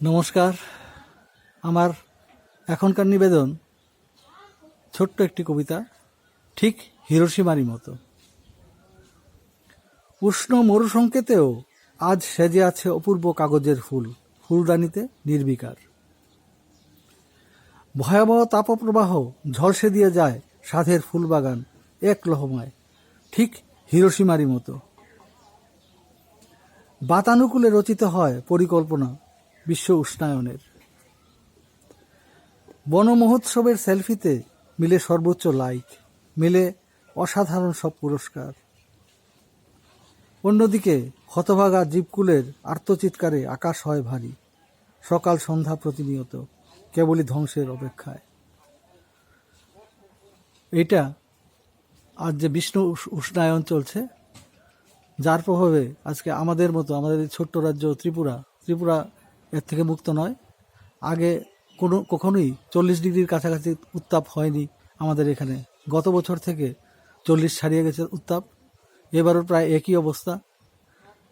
নমস্কার। আমার এখনকার নিবেদন ছোট্ট একটি কবিতা, ঠিক হিরোসীমারই মতো। উষ্ণ মরুসংকেতেও আজ সেজে আছে অপূর্ব কাগজের ফুল, ফুলদানিতে নির্বিকার। ভয়াবহ তাপপ্রবাহ ঝলসে দিয়ে যায় সাধের ফুলবাগান এক লহমায়, ঠিক হিরোসীমারই মতো। বাতানুকূলে রচিত হয় পরিকল্পনা বিশ্ব উষ্ণায়নের। বন মহোৎসবের সেলফিতে মিলে সর্বোচ্চ লাইক, মিলে অসাধারণ সব পুরস্কার। অন্যদিকে হতভাগা জীবকুলের আর্তচিৎকারে আকাশ হয় ভারী, সকাল সন্ধ্যা প্রতিনিয়ত, কেবলই ধ্বংসের অপেক্ষায়। এটা আজ যে বিষ্ণু উষ- উষ্ণায়ন চলছে, যার প্রভাবে আজকে আমাদের মতো আমাদের এই ছোট্ট রাজ্য ত্রিপুরা ত্রিপুরা এর থেকে মুক্ত নয়। আগে কোনো, কখনোই চল্লিশ ডিগ্রির কাছাকাছি উত্তাপ হয়নি আমাদের এখানে। গত বছর থেকে চল্লিশ ছাড়িয়ে গেছে উত্তাপ। এবারও প্রায় একই অবস্থা।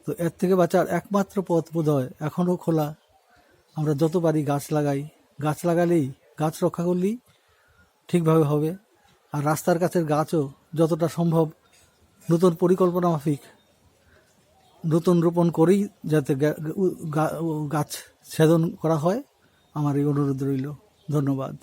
তো এর থেকে বাঁচার একমাত্র পথ বোধ হয় এখনও খোলা। আমরা যত পারি গাছ লাগাই, গাছ লাগালেই গাছ রক্ষা করলেই ঠিকভাবে হবে। আর রাস্তার কাছের গাছও যতটা সম্ভব নতুন পরিকল্পনা মাফিক নতুন রোপণ করেই যাতে গাছ ছেদন করা হয়। আমার এই অনুরোধ রইল। ধন্যবাদ।